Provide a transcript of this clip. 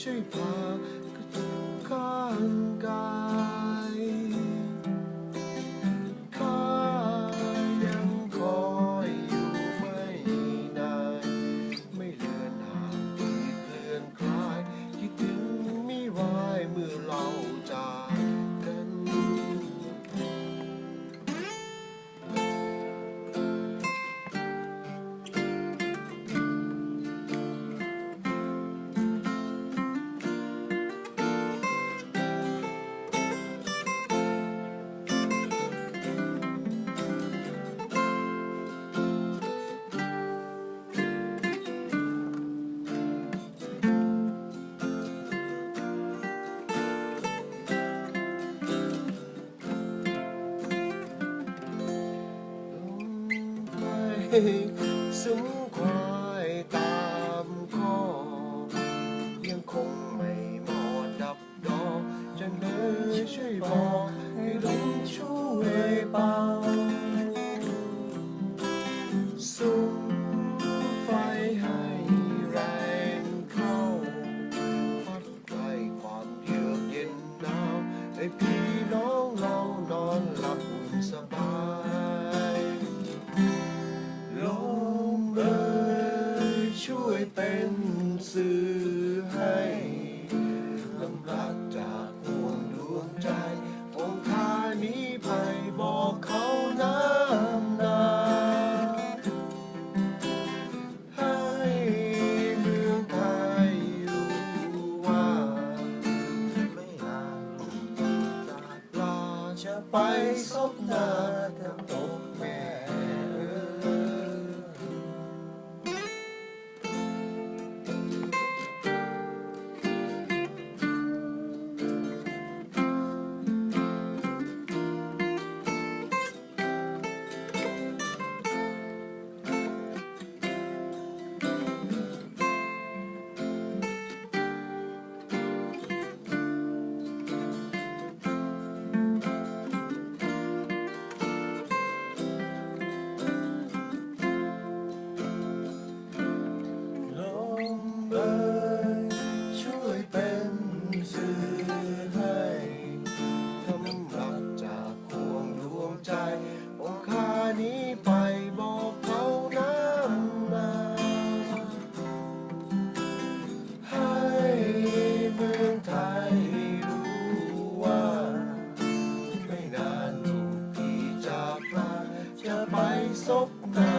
去吧。 ซึมควายตามข้อ ยังคงไม่หมดดับดอจังเลยช่วยบอกให้ลุงช่วยเป่าสุ้มไฟให้แรงเข้าพัดไกลความเยือกเย็นหนาวให้พี่ Pies of Natang Okay.